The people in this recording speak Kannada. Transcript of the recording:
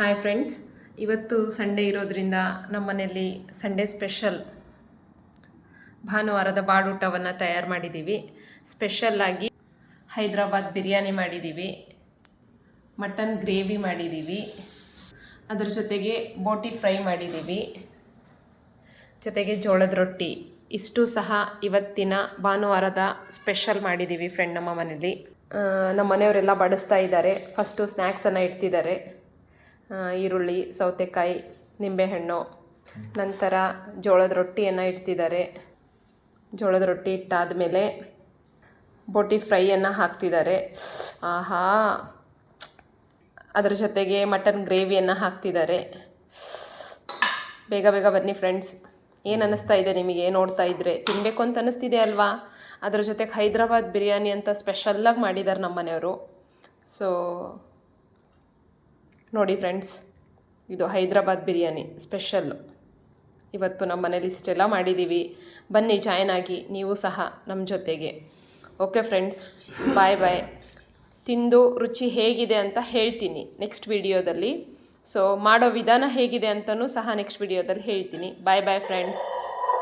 ಹಾಯ್ ಫ್ರೆಂಡ್ಸ್ ಇವತ್ತು ಸಂಡೇ ಇರೋದ್ರಿಂದ ನಮ್ಮ ಮನೆಯಲ್ಲಿ ಸಂಡೇ ಸ್ಪೆಷಲ್ ಭಾನುವಾರದ ಬಾಡೂಟವನ್ನು ತಯಾರು ಮಾಡಿದ್ದೀವಿ ಸ್ಪೆಷಲ್ಲಾಗಿ ಹೈದ್ರಾಬಾದ್ ಬಿರಿಯಾನಿ ಮಾಡಿದ್ದೀವಿ ಮಟನ್ ಗ್ರೇವಿ ಮಾಡಿದ್ದೀವಿ ಅದರ ಜೊತೆಗೆ ಬೋಟಿ ಫ್ರೈ ಮಾಡಿದ್ದೀವಿ ಜೊತೆಗೆ ಜೋಳದ ರೊಟ್ಟಿ. ಇಷ್ಟು ಸಹ ಇವತ್ತಿನ ಭಾನುವಾರದ ಸ್ಪೆಷಲ್ ಮಾಡಿದ್ದೀವಿ ಫ್ರೆಂಡ್ ನಮ್ಮ ಮನೇಲಿ. ನಮ್ಮ ಮನೆಯವರೆಲ್ಲ ಬಡಿಸ್ತಾ ಇದ್ದಾರೆ. ಫಸ್ಟು ಸ್ನ್ಯಾಕ್ಸನ್ನು ಇಡ್ತಿದ್ದಾರೆ. ಈರುಳ್ಳಿ, ಸೌತೆಕಾಯಿ, ನಿಂಬೆಹಣ್ಣು, ನಂತರ ಜೋಳದ ರೊಟ್ಟಿಯನ್ನು ಇಡ್ತಿದ್ದಾರೆ. ಜೋಳದ ರೊಟ್ಟಿ ಇಟ್ಟಾದಮೇಲೆ ಬೋಟಿ ಫ್ರೈಯನ್ನು ಹಾಕ್ತಿದ್ದಾರೆ. ಆಹಾ! ಅದರ ಜೊತೆಗೆ ಮಟನ್ ಗ್ರೇವಿಯನ್ನು ಹಾಕ್ತಿದ್ದಾರೆ. ಬೇಗ ಬೇಗ ಬನ್ನಿ ಫ್ರೆಂಡ್ಸ್. ಏನು ಅನ್ನಿಸ್ತಾ ಇದೆ ನಿಮಗೆ? ನೋಡ್ತಾ ಇದ್ದರೆ ತಿನ್ನಬೇಕು ಅಂತ ಅನ್ನಿಸ್ತಿದೆ ಅಲ್ವಾ? ಅದ್ರ ಜೊತೆಗೆ ಹೈದ್ರಾಬಾದ್ ಬಿರಿಯಾನಿ ಅಂತ ಸ್ಪೆಷಲ್ಲಾಗಿ ಮಾಡಿದ್ದಾರೆ ನಮ್ಮ ಮನೆಯವರು ಸೊ ನೋಡಿ ಫ್ರೆಂಡ್ಸ್, ಇದು ಹೈದ್ರಾಬಾದ್ ಬಿರಿಯಾನಿ ಸ್ಪೆಷಲ್ಲು ಇವತ್ತು ನಮ್ಮ ಮನೇಲಿ ಇಷ್ಟೆಲ್ಲ ಮಾಡಿದ್ದೀವಿ ಬನ್ನಿ ಜಾಯ್ನ್ ಆಗಿ, ನೀವು ಸಹ ನಮ್ಮ ಜೊತೆಗೆ. ಓಕೆ ಫ್ರೆಂಡ್ಸ್ ಬಾಯ್ ಬಾಯ್ ತಿಂದು ರುಚಿ ಹೇಗಿದೆ ಅಂತ ಹೇಳ್ತೀನಿ ನೆಕ್ಸ್ಟ್ ವಿಡಿಯೋದಲ್ಲಿ ಸೊ ಮಾಡೋ ವಿಧಾನ ಹೇಗಿದೆ ಅಂತಲೂ ಸಹ ನೆಕ್ಸ್ಟ್ ವಿಡಿಯೋದಲ್ಲಿ ಹೇಳ್ತೀನಿ. ಬಾಯ್ ಬಾಯ್ ಫ್ರೆಂಡ್ಸ್